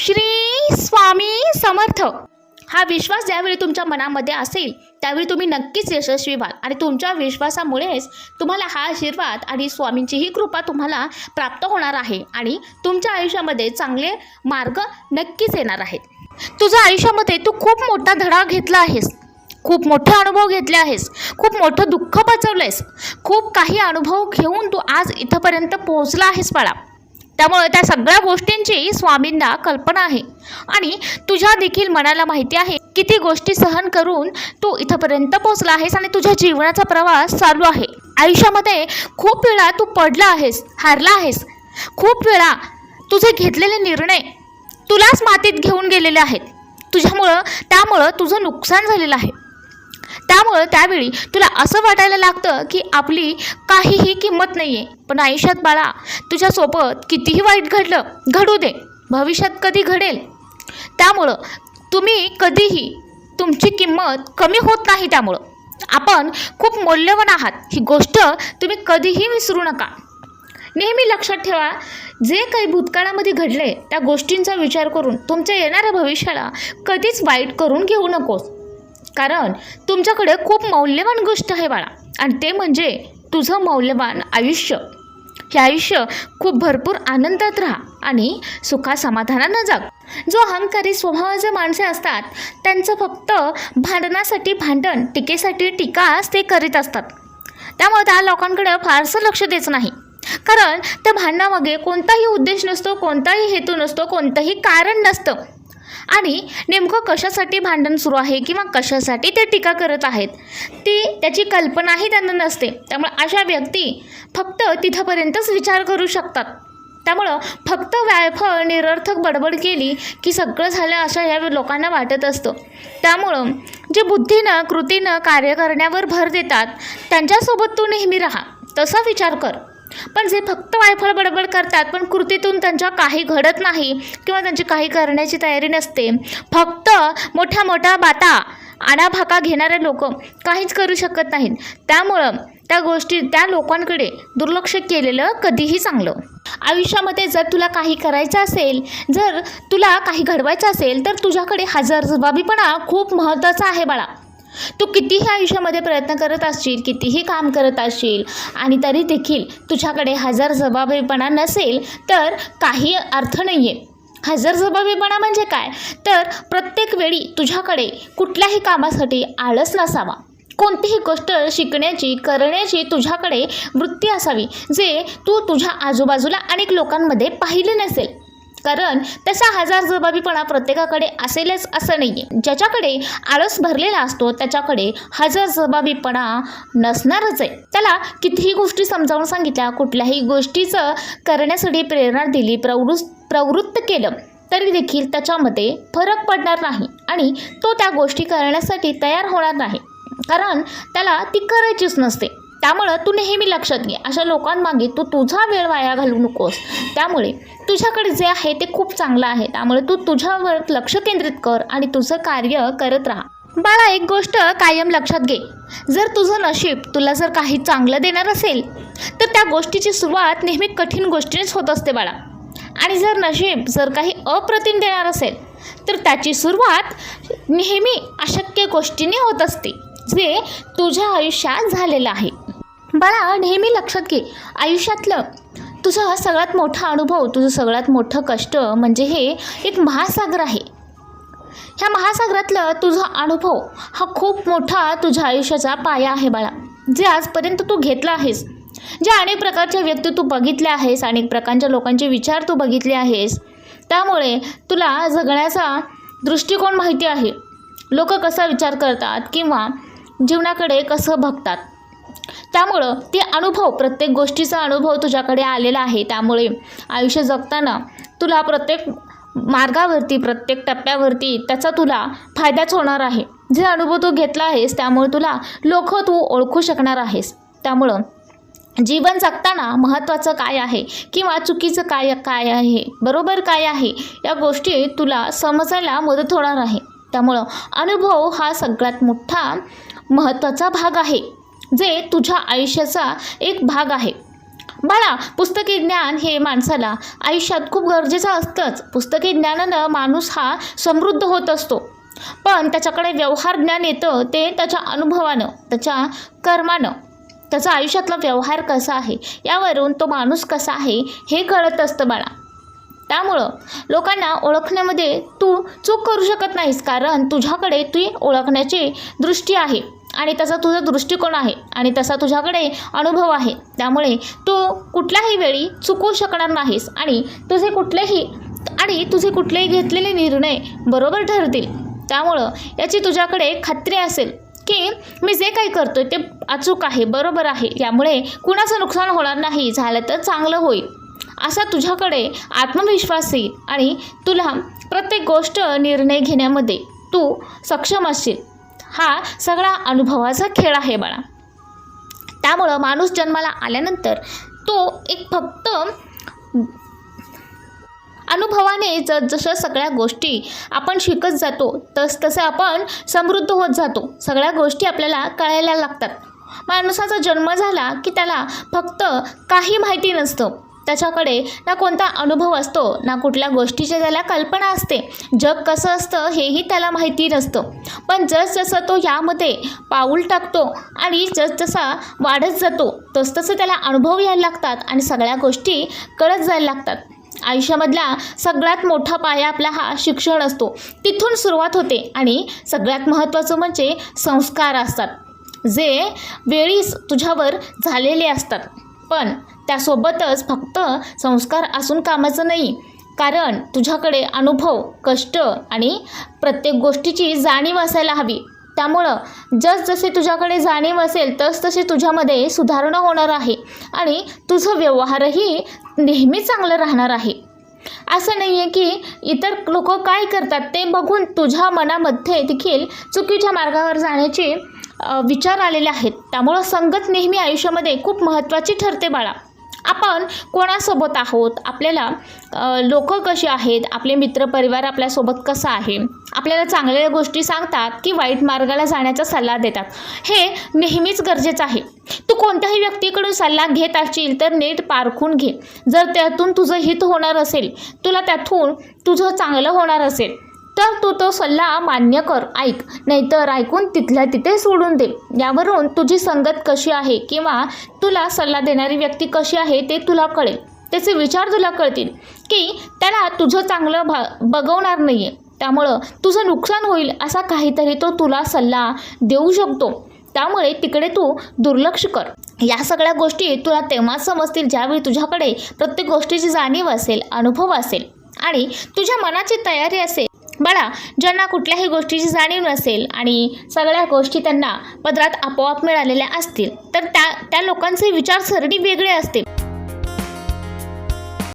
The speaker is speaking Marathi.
श्री स्वामी समर्थ. हा विश्वास ज्यावेळी तुमच्या मनामध्ये असेल त्यावेळी तुम्ही नक्कीच यशस्वी व्हाल. आणि तुमच्या विश्वासामुळेच तुम्हाला हा आशीर्वाद आणि स्वामींचीही कृपा तुम्हाला प्राप्त होणार आहे आणि तुमच्या आयुष्यामध्ये चांगले मार्ग नक्कीच येणार आहेत. तुझ्या आयुष्यामध्ये तू खूप मोठा धडा घेतला आहेस. खूप मोठे अनुभव घेतले आहेस. खूप मोठं दुःख पचवलं आहेस खूप काही अनुभव घेऊन तू आज इथंपर्यंत पोहोचला आहेस बाळा. त्यामुळे त्या सगळ्या गोष्टींची स्वामींना कल्पना आहे. आणि तुझ्या देखील मनाला माहिती आहे किती गोष्टी सहन करून तू इथंपर्यंत पोहोचला आहेस आणि तुझ्या जीवनाचा प्रवास चालू आहे. आयुष्यामध्ये खूप वेळा तू पडला आहेस हारला आहेस. खूप वेळा तुझे घेतलेले निर्णय तुलाच मातीत घेऊन गेलेले आहेत. तुझ्यामुळं त्यामुळं तुझं नुकसान झालेलं आहे. त्यामुळं त्यावेळी तुला असं वाटायला लागतं की आपली काहीही किंमत नाही आहे पण आयुष्यात बाळा तुझ्यासोबत कितीही वाईट घडलं घडू दे. भविष्यात कधी घडेल? त्यामुळं तुम्ही कधीही तुमची किंमत कमी होत नाही त्यामुळं. आपण खूप मौल्यवान आहात. ही गोष्ट तुम्ही कधीही विसरू नका. नेहमी लक्षात ठेवा जे काही भूतकाळामध्ये घडले त्या गोष्टींचा विचार करून तुमच्या येणाऱ्या भविष्याला कधीच वाईट करून घेऊ नकोस. कारण तुमच्याकडे खूप मौल्यवान गोष्ट आहे बाळा. आणि ते म्हणजे तुझं मौल्यवान आयुष्य. हे आयुष्य खूप भरपूर आनंदात राहा आणि सुखा समाधानानं जो अहंकारी स्वभावाचे माणसे असतात त्यांचं फक्त भांडणासाठी भांडण टीकेसाठी टीकाच ते करीत असतात. त्यामुळे त्या लोकांकडे फारसं लक्ष द्यायचं नाही. कारण त्या भांडणामागे कोणताही उद्देश नसतो कोणताही हेतू नसतो कोणतंही कारण नसतं. आणि नेमकं कशासाठी भांडण सुरू आहे किंवा कशासाठी ते टीका करत आहेत ती त्याची कल्पनाही त्यांना नसते. त्यामुळे अशा व्यक्ती फक्त तिथंपर्यंतच विचार करू शकतात. त्यामुळं फक्त व्यायफळ निरर्थक बडबड केली की सगळं झालं असं ह्या लोकांना वाटत असतं. त्यामुळं जे बुद्धीनं कृतीनं कार्य करण्यावर भर देतात त्यांच्यासोबत तू नेहमी राहा. तसा विचार कर. पण जे फक्त वायफळ बडबड करतात पण कृतीतून त्यांच्या काही घडत नाही किंवा त्यांची काही करण्याची तयारी नसते. फक्त मोठ्या मोठ्या बाता आणाभाका घेणारे लोक काहीच करू शकत नाहीत. त्यामुळं त्या गोष्टी त्या लोकांकडे दुर्लक्ष केलेलं कधीही चांगलं. आयुष्यामध्ये जर तुला काही करायचं असेल जर तुला काही घडवायचं असेल तर तुझ्याकडे हजर जबाबीपणा खूप महत्त्वाचा आहे बाळा. तू कितीही आयुष्यामध्ये प्रयत्न करत असशील कितीही काम करत असशील आणि तरी देखील तुझ्याकडे हजर जबाबीपणा नसेल तर काही अर्थ नाही आहे हजर जबाबीपणा म्हणजे काय? तर प्रत्येक वेळी तुझ्याकडे कुठल्याही कामासाठी आळस नसावा. कोणतीही गोष्ट शिकण्याची करण्याची तुझ्याकडे वृत्ती असावी जे तू तुझ्या आजूबाजूला अनेक लोकांमध्ये पाहिले नसेल. कारण तसा हजार जबाबीपणा प्रत्येकाकडे असेलच असं नाही आहे ज्याच्याकडे आळस भरलेला असतो त्याच्याकडे हजार जबाबीपणा नसणारच आहे. त्याला कितीही गोष्टी समजावून सांगितल्या कुठल्याही गोष्टीचं करण्यासाठी प्रेरणा दिली प्रवृत्त प्रवृत्त केलं तरी देखील त्याच्यामध्ये फरक पडणार नाही आणि तो त्या गोष्टी करण्यासाठी तयार होणार नाही. कारण त्याला ती करायचीच नसते. त्यामुळं तू नेहमी लक्षात घे. अशा लोकांमागे तू तुझा वेळ वाया घालू नकोस. त्यामुळे तुझ्याकडे जे आहे ते खूप चांगलं आहे. त्यामुळे तू तुझ्यावर लक्ष केंद्रित कर आणि तुझं कार्य करत राहा. बाळा एक गोष्ट कायम लक्षात घे. जर तुझं नशीब तुला जर काही चांगलं देणार असेल तर त्या गोष्टीची सुरुवात नेहमी कठीण गोष्टीनेच होत असते बाळा. आणि जर नशीब जर काही अप्रतिम देणार असेल तर त्याची सुरुवात नेहमी अशक्य गोष्टीने होत असते जे तुझ्या आयुष्यात झालेलं आहे. बाळा नेहमी लक्षात घे. आयुष्यातलं तुझा सगळ्यात मोठा अनुभव तुझं सगळ्यात मोठं कष्ट म्हणजे हे एक महासागर आहे. ह्या महासागरातलं तुझा अनुभव हा खूप मोठा तुझ्या आयुष्याचा पाया आहे बाळा. जे आजपर्यंत तू घेतला आहेस ज्या अनेक प्रकारच्या व्यक्ती तू बघितल्या आहेस अनेक प्रकारच्या लोकांचे विचार तू बघितले आहेस त्यामुळे तुला जगण्याचा दृष्टिकोन माहिती आहे. लोक कसा विचार करतात किंवा जीवनाकडे कसं बघतात? त्यामुळं ते अनुभव प्रत्येक गोष्टीचा अनुभव तुझ्याकडे आलेला आहे त्यामुळे. आयुष्य जगताना तुला प्रत्येक मार्गावरती प्रत्येक टप्प्यावरती त्याचा तुला फायदाच होणार आहे. जे अनुभव तू घेतला आहेस त्यामुळे तुला लोक तू ओळखू शकणार आहेस. त्यामुळं जीवन जगताना महत्त्वाचं काय आहे किंवा चुकीचं काय काय आहे बरोबर काय आहे या गोष्टी तुला समजायला मदत होणार आहे. त्यामुळं अनुभव हा सगळ्यात मोठा महत्त्वाचा भाग आहे. जे तुझ्या आयुष्याचा एक भाग आहे. बाळा पुस्तकी ज्ञान हे माणसाला आयुष्यात खूप गरजेचं असतंच. पुस्तकी ज्ञानानं माणूस हा समृद्ध होत असतो. पण त्याच्याकडे व्यवहार ज्ञान येतं ते त्याच्या अनुभवानं त्याच्या कर्मानं. त्याचा आयुष्यातला व्यवहार कसा आहे यावरून तो माणूस कसा आहे हे कळत असतं बाळा. त्यामुळं लोकांना ओळखण्यामध्ये तू चूक करू शकत नाहीस कारण तुझ्याकडे तुझी ओळखण्याची दृष्टी आहे. आणि तसा तुझा दृष्टिकोन आहे आणि तसा तुझ्याकडे अनुभव आहे. त्यामुळे तू कुठल्याही वेळी चुकू शकणार नाहीस आणि तुझे कुठलेही आणि तुझे कुठलेही घेतलेले निर्णय बरोबर ठरतील. त्यामुळं याची तुझ्याकडे खात्री असेल की मी जे काही करतोय ते अचूक आहे बरोबर आहे. यामुळे कुणाचं नुकसान होणार नाही झालं तर चांगलं होईल. असा तुझ्याकडे आत्मविश्वास येईल आणि तुला प्रत्येक गोष्ट निर्णय घेण्यामध्ये तू सक्षम असशील. हा सगळा अनुभवाचा खेळ आहे बाळा. त्यामुळं माणूस जन्माला आल्यानंतर तो एक फक्त अनुभवाने जसजशा सगळ्या गोष्टी आपण शिकत जातो तस तसे आपण समृद्ध होत जातो. सगळ्या गोष्टी आपल्याला कळायला लागतात. माणसाचा जन्म झाला की त्याला फक्त काही माहिती नसतं. त्याच्याकडे ना कोणता अनुभव असतो ना कुठल्या गोष्टीची त्याला कल्पना असते. जग कसं असतं हेही त्याला माहिती नसतं. पण जसजसं तो यामध्ये पाऊल टाकतो आणि जसजसा वाढत जातो तसतसं त्याला अनुभव यायला लागतात आणि सगळ्या गोष्टी कळत जायला लागतात. आयुष्यामधला सगळ्यात मोठा पाया आपला हा शिक्षण असतो. तिथून सुरुवात होते आणि सगळ्यात महत्त्वाचं म्हणजे संस्कार असतात जे वेळीच तुझ्यावर झालेले असतात. पण त्यासोबतच फक्त संस्कार असून कामाचं नाही. कारण तुझ्याकडे अनुभव कष्ट आणि प्रत्येक गोष्टीची जाणीव असायला हवी. त्यामुळं जसजसे तुझ्याकडे जाणीव असेल तसतसे तुझ्यामध्ये सुधारणा होणार आहे आणि तुझं व्यवहारही नेहमी चांगलं राहणार आहे. असं नाही आहे की इतर लोक काय करतात ते बघून तुझ्या मनामध्ये देखील चुकीच्या मार्गावर जाण्याची विचार आलेले आहेत. त्यामुळं संगत नेहमी आयुष्यामध्ये खूप महत्त्वाची ठरते बाळा. आपण कोणासोबत आहोत? आपल्याला लोक कशी आहेत? आपले मित्रपरिवार आपल्यासोबत कसा आहे? आपल्याला चांगल्या गोष्टी सांगतात की वाईट मार्गाला जाण्याचा सल्ला देतात. हे नेहमीच गरजेचं आहे. तू कोणत्याही व्यक्तीकडून सल्ला घेत असशील तर नीट पारखून घे. जर त्यातून तुझं हित होणार असेल तुला त्यातून तुझं चांगलं होणार असेल तर तू तो सल्ला मान्य कर ऐक. नाहीतर ऐकून तिथल्या तिथे सोडून दे. यावरून तुझी संगत कशी आहे किंवा तुला सल्ला देणारी व्यक्ती कशी आहे ते तुला कळेल. त्याचे विचार तुला कळतील की त्याला तुझं चांगलं भा बघवणार नाही आहे त्यामुळं तुझं नुकसान होईल असा काहीतरी तो तुला सल्ला देऊ शकतो. त्यामुळे तिकडे तू दुर्लक्ष कर. या सगळ्या गोष्टी तुला तेव्हाच समजतील ज्यावेळी तुझ्याकडे प्रत्येक गोष्टीची जाणीव असेल अनुभव असेल आणि तुझ्या मनाची तयारी असेल. बाळा ज्यांना कुठल्याही गोष्टीची जाणीव नसेल आणि सगळ्या गोष्टी त्यांना पदरात आपोआप मिळालेल्या असतील तर त्या त्या लोकांचे विचारसरणी वेगळे असते